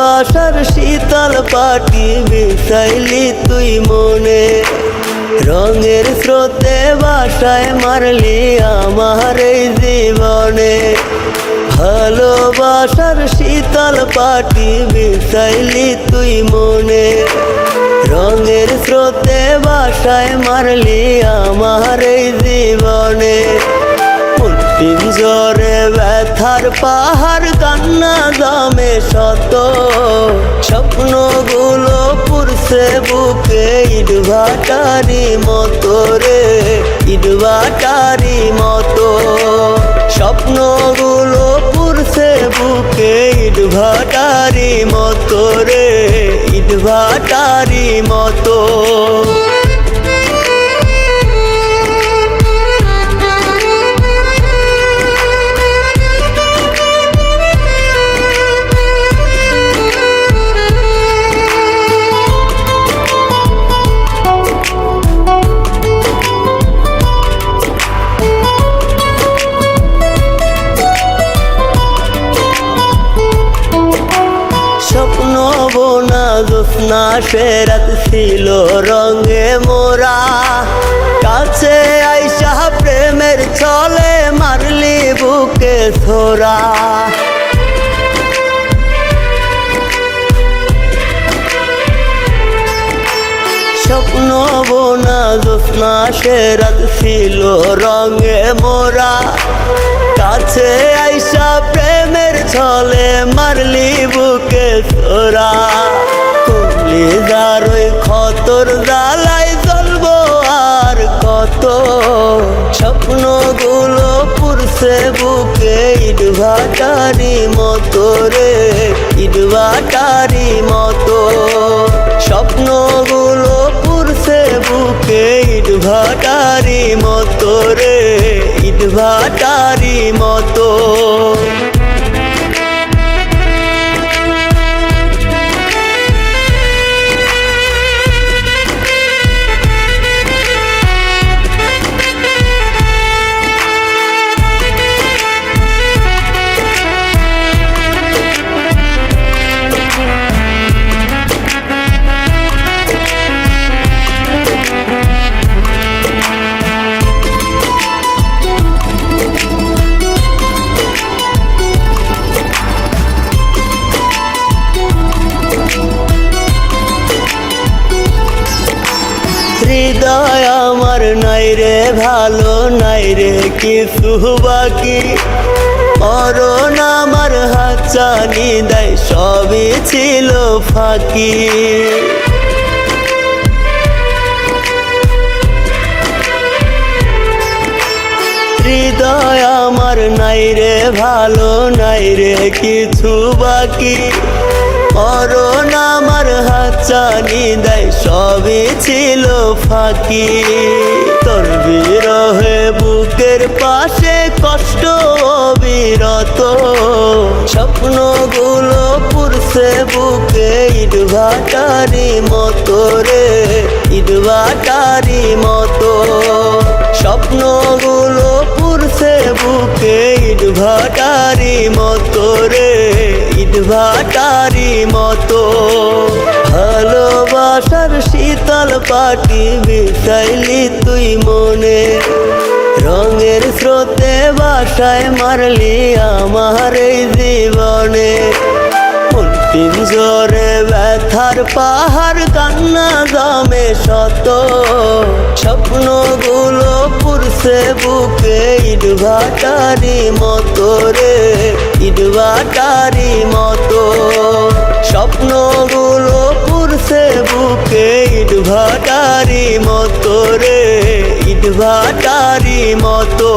ভালোবাসার শীতল পাটি মিশাইলি তুই মনে। রঙের স্রোতে বাসায় মারলি আমার এই জীবনে। ভালোবাসার শীতল পাটি মিশাইলি তুই মনে। রঙের স্রোতে বাসায় মারলি আমার এই জীবনে। পিঞ্জরে ব্যথার পাহাড় কান্না দামে শত। স্বপ্নগুলো পুরছে বুকে ইডভাটারি মতো রে ইডভাটারি মতো। স্বপ্নগুলো পুরছে বুকে ইডভাটারি মতো রে ইডভাটারি মতো। জোৎস্না, সে রাত ছিল রঙে মোরা। কাছে আইসা প্রেমের চলে মারলি বুকে ছোরা স্বপ্ন বোনা, জোৎস্না, সে ছিল রঙে মোরা। কাছে আইসা পুরছে বুকে ইডভাটারি মতো রে ইডভাটারি মতো। স্বপ্নগুলো পুরছে বুকে ইডভাটারি মতো রে ইডভাটারি মতো। নাই রে ভালো নাই রে কিছু বাকি। অরণ আমার হাতছানি দেয়, সবই ছিল ফাঁকি। হৃদয় আমার নাই রে ভালো নাই রে কিছু বাকি। অরণ আমার হাতছানি দেয়, সবই ছিল ফাঁকি। বুকে ইডভাটারি মতো রে ইডভাটারি মতো। স্বপ্নগুলো পুরছে বুকে ইডভাটারি মতো রে, ইটভাটারি মতো। ভালোবাসার শীতল পাটি মিশাইলি তুই মনে, রঙের স্রোতে বাসায় মারলি আমার এই পিঞ্জরে ব্যথার পাহাড়, কান্না দামে শত। স্বপ্নগুলো পুরছে বুকে ইডভাটারি মতো রে ইডভাটারি মতো। স্বপ্নগুলো পুরছে বুকে ইডভাটারি মতো রে ইডভাটারি মতো।